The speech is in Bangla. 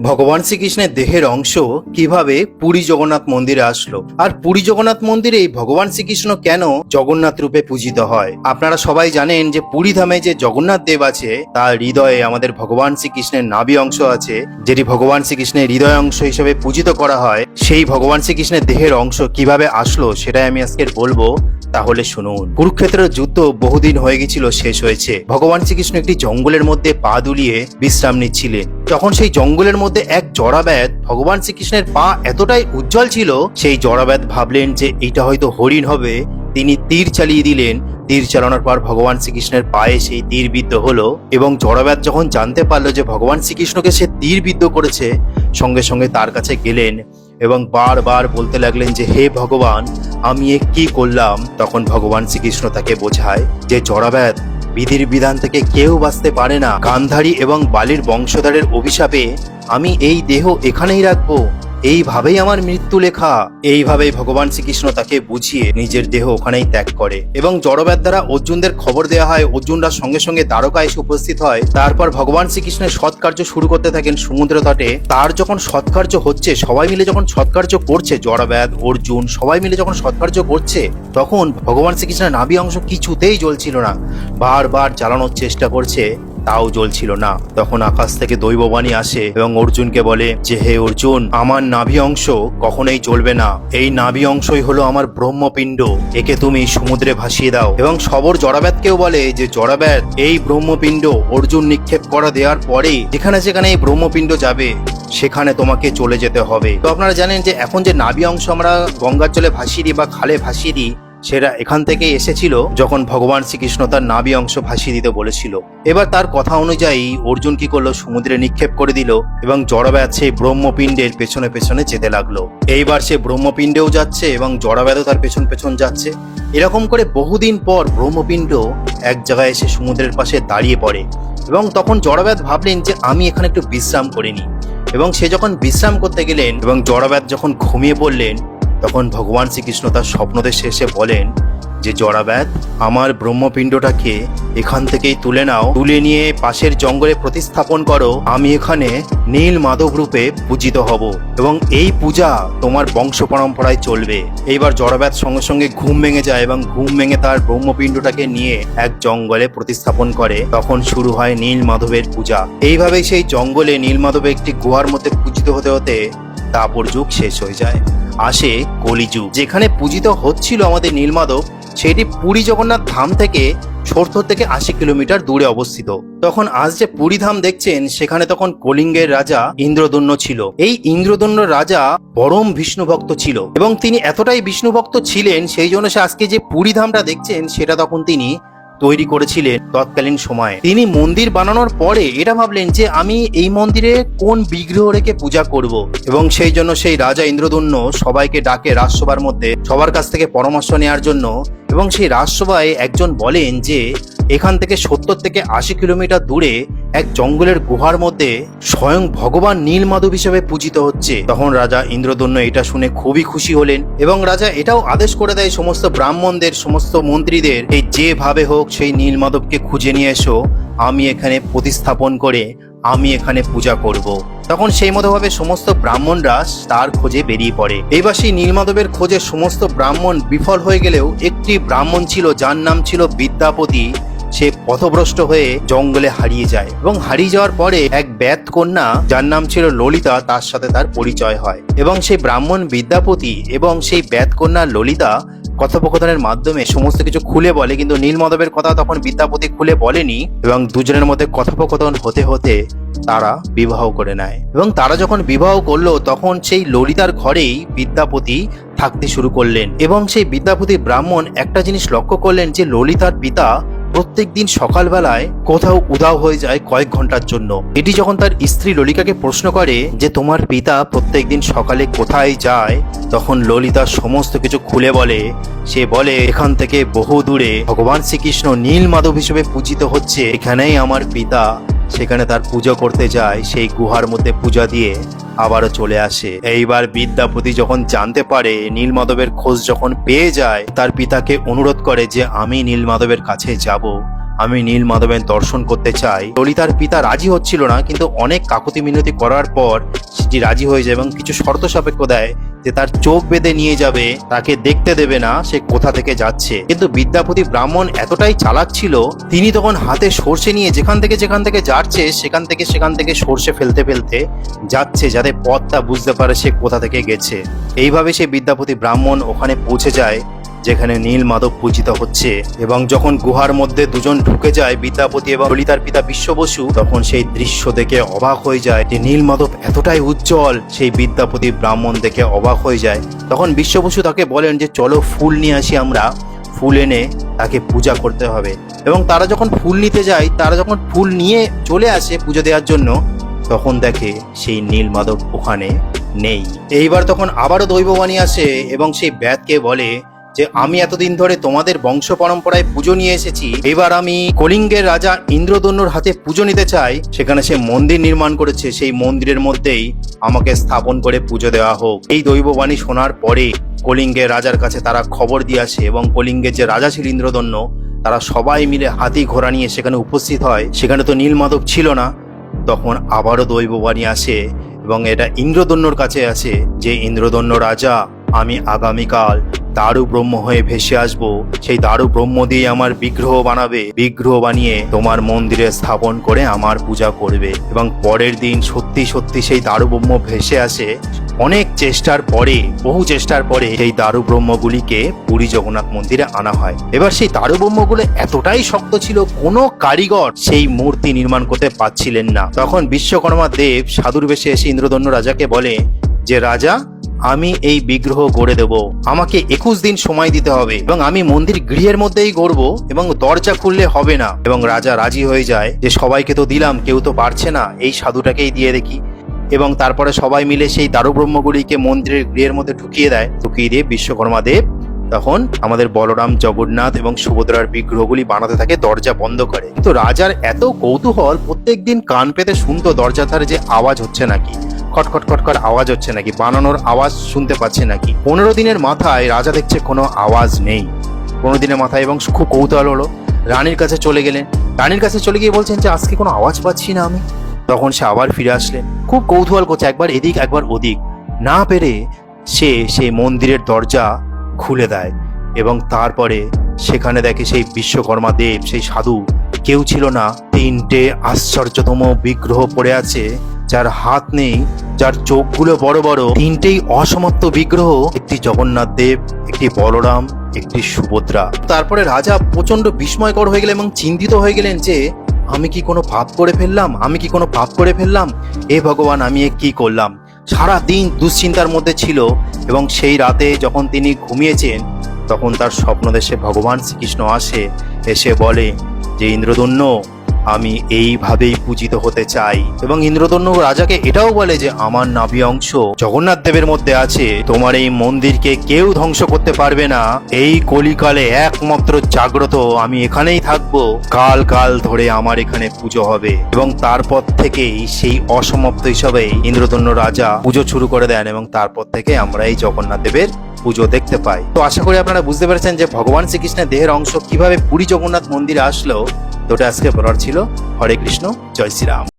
ভগবান শ্রীকৃষ্ণের দেহের অংশ কীভাবে পুরী জগন্নাথ মন্দিরে আসলো? আর পুরী জগন্নাথ মন্দিরে ভগবান শ্রীকৃষ্ণ কেন জগন্নাথ রূপে পূজিত হয়? আপনারা সবাই জানেন যে পুরী ধামে যে জগন্নাথ দেব আছে, তার হৃদয়ে আমাদের ভগবান শ্রীকৃষ্ণের নাভি অংশ আছে, যেটি ভগবান শ্রীকৃষ্ণের হৃদয় অংশ হিসেবে পূজিত করা হয়, সেই ভগবান শ্রীকৃষ্ণের দেহের অংশ কীভাবে আসলো সেটাই আমি আজকে বলব। তাহলে শুনুন। কুরুক্ষেত্রের যুদ্ধ বহুদিন হয়ে গেছিল, শেষ হয়েছে। ভগবান শ্রীকৃষ্ণ একটি জঙ্গলের মধ্যে পা দুলিয়ে বিশ্রাম নিচ্ছিলেন। যখন সেই জঙ্গলের মধ্যে এক জড়াব্যাধ ভগবান শ্রীকৃষ্ণের পা এতটাই উজ্জ্বল ছিল, সেই জড়াব্যাধ ভাবলেন যে এটা হয়তো হরিণ হবে। তিনি তীর চালিয়ে দিলেন। তীর চালানোর পর ভগবান শ্রীকৃষ্ণের পায়ে সেই তীর বিদ্ধ হলো এবং জড়াব্যাধ যখন জানতে পারল যে ভগবান শ্রীকৃষ্ণকে সে তীর বিদ্ধ করেছে, সঙ্গে সঙ্গে তার কাছে গেলেন এবং বারবার বলতে লাগলেন যে, হে ভগবান আমি এ কি করলাম? তখন ভগবান শ্রীকৃষ্ণ তাকে বোঝায় যে জড়াব্যাধ বিধির বিধান থেকে কেউ বাঁচতে পারে না। গান্ধারী এবং বালির বংশধরের অভিশাপে আমি এই দেহ এখানেই রাখব। এইভাবেই আমার মৃত্যু লেখা। এইভাবেই ভগবান শ্রীকৃষ্ণ তাকে বুঝিয়ে নিজের দেহ ওখানেই ত্যাগ করে। এবং জড়ব্যাদ দ্বারা অর্জুনদের খবর দেওয়া হয়, অর্জুনরা সঙ্গে সঙ্গে দ্বারকা এসে উপস্থিত হয়। তারপর ভগবান শ্রীকৃষ্ণের সৎকার্য শুরু করতে থাকেন সমুদ্র তটে। তার যখন সৎকার্য হচ্ছে, সবাই মিলে যখন সৎকার্য করছে জড়ব্যাদ অর্জুন, সবাই মিলে যখন সৎকার্য করছে, তখন ভগবান শ্রীকৃষ্ণের নাভি অংশ কিছুতেই জ্বলছিল না। বারবার চালানোর চেষ্টা করছে। তাও জ্বলছিল না। তখন আকাশ থেকে দৈববাণী আসে এবং অর্জুনকে বলে, যে হে অর্জুন, আমার নাভি অংশ কখনোই চলবে না। এই নাভি অংশই হলো আমার ব্রহ্মপিণ্ড। একে তুমি সমুদ্রে ভাসিয়ে দাও। এবং সবর জড়াব্যাতকেও বলে যে জড়াব্যাত এই ব্রহ্মপিণ্ড অর্জুন নিক্ষেপ করা দেওয়ার পরে যেখানে সেখানে এই ব্রহ্মপিণ্ড যাবে, সেখানে তোমাকে চলে যেতে হবে। তো আপনারা জানেন যে, এখন যে নাভি অংশ আমরা গঙ্গার জলে ভাসিয়ে দিই বা খালে ভাসিয়ে দিই সেটা এখান থেকে এসেছিল যখন ভগবান শ্রীকৃষ্ণ তার নাভি অংশ ভাসিয়ে দিতে বলেছিল। এবার তার কথা অনুযায়ী অর্জুন কি করল? সমুদ্রে নিক্ষেপ করে দিল এবং জড়ব্যাধ সেই ব্রহ্মপিণ্ডের পেছনে পেছনে যেতে লাগল। এইবার সে ব্রহ্মপিণ্ডেও যাচ্ছে এবং জড়ব্যাধও তার পেছন পেছন যাচ্ছে। এরকম করে বহুদিন পর ব্রহ্মপিণ্ড এক জায়গায় এসে সমুদ্রের পাশে দাঁড়িয়ে পড়ে এবং তখন জড়ব্যাধ ভাবলেন যে আমি এখানে একটু বিশ্রাম করিনি। এবং সে যখন বিশ্রাম করতে গেলেন এবং জড়ব্যাধ যখন ঘুমিয়ে পড়লেন তখন ভগবান শ্রীকৃষ্ণ তার স্বপ্নদেশে এসে বলেন যে জড়াব্যাধ আমার ব্রহ্মপিণ্ডটাকে এখান থেকেই তুলে নাও। তুলে নিয়ে পাশের জঙ্গলে প্রতিস্থাপন করো। আমি এখানে নীল মাধব রূপে পূজিত হব এবং এই পূজা তোমার বংশ পরম্পরায় চলবে। এইবার জড়াব্যাধ সঙ্গে সঙ্গে ঘুম ভেঙে যায় এবং ঘুম ভেঙে তার ব্রহ্মপিণ্ডটাকে নিয়ে এক জঙ্গলে প্রতিস্থাপন করে। তখন শুরু হয় নীল মাধবের পূজা। এইভাবেই সেই জঙ্গলে নীল মাধবে একটি গুহার মধ্যে পূজিত হতে হতে দাপর যুগ শেষ হয়ে যায়। আসে কলিযুগ। যেখানে পূজিত হচ্ছিল আমাদের নীলমাধব, সেটি পুরী জগন্নাথ ধাম থেকে ছোট্ট থেকে আশি কিলোমিটার দূরে অবস্থিত। তখন আজ যে পুরী ধাম দেখছেন, সেখানে তখন কলিঙ্গের রাজা ইন্দ্রদন্য ছিল। এই ইন্দ্রদন্য রাজা পরম বিষ্ণু ভক্ত ছিল এবং তিনি এতটাই বিষ্ণু ভক্ত ছিলেন, সেই জন্য সে আজকে যে পুরী ধামটা দেখছেন, সেটা তখন তিনি তৈরি করেছিলেন তৎকালীন সময়ে। তিনি মন্দির বানানোর পরে এটা ভাবলেন যে আমি এই মন্দিরে কোন বিগ্রহ রেখে পূজা করব এবং সেই জন্য সেই রাজা ইন্দ্রদন্য সবাইকে ডাকে রাজসভার মধ্যে সবার কাছ থেকে পরামর্শ নেওয়ার জন্য এবং সেই রাজসভায় একজন বলেন যে এখান থেকে সত্তর থেকে আশি কিলোমিটার দূরে এক জঙ্গলের গুহার মধ্যে স্বয়ং ভগবান নীলমাধব হিসেবে পূজিত হচ্ছে। তখন রাজা ইন্দ্রদন্য এটা শুনে খুবই খুশি হলেন এবং রাজা এটাও আদেশ করে দেয় সমস্ত ব্রাহ্মণদের, সমস্ত মন্ত্রীদের, এই যেভাবে হোক সেই নীলমাধবকে খুঁজে নিয়ে এসো। আমি এখানে প্রতিস্থাপন করে আমি এখানে পূজা করব। তখন সেই মতোভাবে সমস্ত ব্রাহ্মণরা তার খোঁজে বেরিয়ে পড়ে। এইবার সেই নীলমাধবের খোঁজে সমস্ত ব্রাহ্মণ বিফল হয়ে গেলেও একটি ব্রাহ্মণ ছিল যার নাম ছিল বিদ্যাপতি। সে পথভ্রষ্ট হয়ে জঙ্গলে হারিয়ে যায় এবং হারিয়ে যাওয়ার পরে এক ব্যাত কন্যা, যার নাম ছিল ললিতা, তার সাথে তার পরিচয় হয়। এবং সেই ব্রাহ্মণ বিদ্যাপতি এবং সেই ব্যাত কন্যা ললিতা কথোপকথনের মাধ্যমে সমস্ত কিছু খুলে বলে, কিন্তু নীলমাধবের কথা তখন বিদ্যাপতি খুলে বলেনি এবং দুজনের মধ্যে কথোপকথন হতে হতে তারা বিবাহ করে নেয়। এবং তারা যখন বিবাহ করল, তখন সেই ললিতার ঘরেই বিদ্যাপতি থাকতে শুরু করলেন। এবং সেই বিদ্যাপতি ব্রাহ্মণ একটা জিনিস লক্ষ্য করলেন যে ললিতার পিতা প্রত্যেক দিন সকালবেলায় কোথাও উদাও হয়ে যায় কয়েক ঘণ্টার জন্য। এটি যখন তার স্ত্রী ললিকাকে প্রশ্ন করে যে তোমার পিতা প্রত্যেক দিন সকালে কোথায় যায়, তখন ললিতা সমস্ত কিছু খুলে বলে। সে বলে, এখান থেকে বহু দূরে ভগবান শ্রীকৃষ্ণ নীল মাধব হিসেবে পূজিত হচ্ছে। এখানেই আমার পিতা। সেখানে তার পুজো করতে যায়। সেই গুহার মধ্যে পূজা দিয়ে আবারও চলে আসে। এইবার বিদ্যাপতি যখন জানতে পারে নীলমাধবের খোঁজ যখন পেয়ে যায়, তার পিতাকে অনুরোধ করে যে, আমি নীলমাধবের কাছে যাব। আমি নীল মাধবের দর্শন করতে চাই। ললিতার পিতা রাজি হচ্ছিল না, কিন্তু অনেক কাকুতি মিনতি করার পর সেটি রাজি হয়ে যায় এবং কিছু শর্ত সাপেক্ষ দেয়। যে তার চোখ বেঁধে নিয়ে যাবে, তাকে দেখতে দেবে না সে কোথা থেকে যাচ্ছে। কিন্তু বিদ্যাপতি ব্রাহ্মণ এতটাই চালাক ছিল, তিনি তখন হাতে সর্ষে নিয়ে যেখান থেকে যেখান থেকে যাচ্ছে, সেখান থেকে সেখান থেকে সর্ষে ফেলতে ফেলতে যাচ্ছে, যাতে পথটা বুঝতে পারে সে কোথা থেকে গেছে। এইভাবে সে বিদ্যাপতি ব্রাহ্মণ ওখানে পৌঁছে যায় যেখানে নীল মাধব পূজিত হচ্ছে। এবং যখন গুহার মধ্যে দুজন ঢুকে যায়, বিদ্যাপতি এবং ললিতার পিতা বিশ্ব বসু তখন সেই দৃশ্য দেখে অবাক হয়ে যায় যে নীল মাধব এতটাই উজ্জ্বল, সেই বিদ্যাপতি ব্রাহ্মণ দেখে অবাক হয়ে যায়। তখন বিশ্ব বসু তাকে বলেন যে, চলো ফুল নিয়ে আসি আমরা। ফুল এনে তাকে পূজা করতে হবে। এবং তারা যখন ফুল নিতে যায়, তারা যখন ফুল নিয়ে চলে আসে পুজো দেওয়ার জন্য, তখন দেখে সেই নীল মাধব ওখানে নেই। এইবার তখন আবারও দৈববাণী আসে এবং সেই ব্যাতকে বলে যে আমি এতদিন ধরে তোমাদের বংশ পরম্পরায় পুজো নিয়ে এসেছি, এবার আমি কলিঙ্গের রাজা ইন্দ্রদন্যর হাতে পুজো নিতে চাই। সেখানে সে মন্দির নির্মাণ করেছে, সেই মন্দিরের মধ্যেই আমাকে স্থাপন করে পুজো দেওয়া হোক। এই দৈববাণী শোনার পরে কলিঙ্গের রাজার কাছে তারা খবর দিয়ে আসে এবং কলিঙ্গের যে রাজা ছিল ইন্দ্রদন্য, তারা সবাই মিলে হাতি ঘোড়া নিয়ে সেখানে উপস্থিত হয়। সেখানে তো নীলমাধব ছিল না। তখন আবারও দৈববাণী আসে এবং এটা ইন্দ্রদন্যর কাছে আছে যে ইন্দ্রদন্য রাজা আমি আগামীকাল দারু ব্রহ্ম হয়ে ভেসে আসব। সেই দারু ব্রহ্ম দিয়ে আমার বিগ্রহ বানাবে। বিগ্রহ বানিয়ে তোমার মন্দিরে স্থাপন করে আমার পূজা করবে। এবং পরের দিন সত্যি সত্যি সেই দারু ব্রহ্ম ভেসে আসে। অনেক চেষ্টার পরে, বহু চেষ্টার পরে সেই দারু ব্রহ্মগুলিকে পুরী জগন্নাথ মন্দিরে আনা হয়। এবার সেই দারু ব্রহ্মগুলো এতটাই শক্ত ছিল, কোনো কারিগর সেই মূর্তি নির্মাণ করতে পারছিলেন না। তখন বিশ্বকর্মা দেব সাধুর বেশে এসে ইন্দ্রদন্য রাজাকে বলে, যে রাজা আমি এই বিগ্রহ গড়ে দেব। আমাকে একুশ দিন সময় দিতে হবে এবং আমি মন্দির গৃহের মধ্যেই গড়ব এবং দরজা খুললে হবে না এবং রাজা রাজি হয়ে যায় যে সবাইকে তো দিলাম, কেউ তো পারছে না, এই সাধুটাকেই দিয়ে দেখি। এবং তারপরে সবাই মিলে সেই দারুব্রহ্মগুলিকে মন্দিরের গৃহের মধ্যে ঢুকিয়ে দেয়। ঢুকিয়ে দিয়ে বিশ্বকর্মা দেব তখন আমাদের বলরাম, জগন্নাথ এবং সুভদ্রার বিগ্রহগুলি বানাতে থাকে, দরজা বন্ধ করে। কিন্তু রাজার এত কৌতূহল, প্রত্যেকদিন কান পেতে শুনতো দরজার ধারে যে আওয়াজ হচ্ছে নাকি। খটখট খটখট আওয়াজ হচ্ছে নাকি? বানানোর আওয়াজ শুনতে পাচ্ছে নাকি? পনেরো দিনের মাথায় রাজা দেখছে কোনো আওয়াজ নেই। পনেরো দিনের মাথায় এবং খুব কৌতূহল হলো। রানীর কাছে চলে গেলেন। রানীর কাছে চলে গিয়ে বলছেন যে, আজকে কোনো আওয়াজ পাচ্ছি না আমি। তখন সে আবার ফিরে আসলেন। খুব কৌতূহল করছে, একবার এদিক, একবার ওদিক। না পেরে সে সেই মন্দিরের দরজা খুলে দেয় এবং তারপরে সেখানে দেখে সেই বিশ্বকর্মা দেব, সেই সাধু, কেউ ছিল না। তিনটে আশ্চর্যতম বিগ্রহ পড়ে আছে। যার হাত নেই, যার চোখগুলো বড় বড়, তিনটেই অসমাপ্ত বিগ্রহ, একটি জগন্নাথ দেব, একটি বলরাম, একটি সুভদ্রা। তারপরে রাজা প্রচণ্ড বিস্ময়কর হয়ে গেলেন এবং চিন্তিত হয়ে গেলেন যে, আমি কি কোনো পাপ করে ফেললাম? আমি কি কোনো পাপ করে ফেললাম? এ ভগবান, আমি এ কি করলাম? সারা দিন দুশ্চিন্তার মধ্যে ছিল এবং সেই রাতে যখন তিনি ঘুমিয়েছেন, তখন তার স্বপ্নদেশে ভগবান শ্রীকৃষ্ণ আসে, এসে বলে, যে ইন্দ্রদন্য আমি এইভাবেই পূজিত হতে চাই। এবং ইন্দ্রদন্য রাজাকে এটাও বলে যে, আমার নাভি অংশ জগন্নাথ দেবের মধ্যে আছে। তোমার এই মন্দিরকে কেউ ধ্বংস করতে পারবে না। এই কলিকালে একমাত্র জাগ্রত আমি এখানেই থাকব। কাল কাল ধরে আমার এখানে পুজো হবে। এবং তারপর থেকেই সেই অসমাপ্ত হিসাবে ইন্দ্রদন্য রাজা পুজো শুরু করে দেন এবং তারপর থেকে আমরা এই জগন্নাথ দেবের পুজো দেখতে পাই। তো আশা করি আপনারা বুঝতে পেরেছেন যে, ভগবান শ্রীকৃষ্ণের দেহের অংশ কীভাবে পুরী জগন্নাথ মন্দিরে আসলো। তো ওটা আজকে বলার ছিল। হরে কৃষ্ণ জয় শ্রীরাম।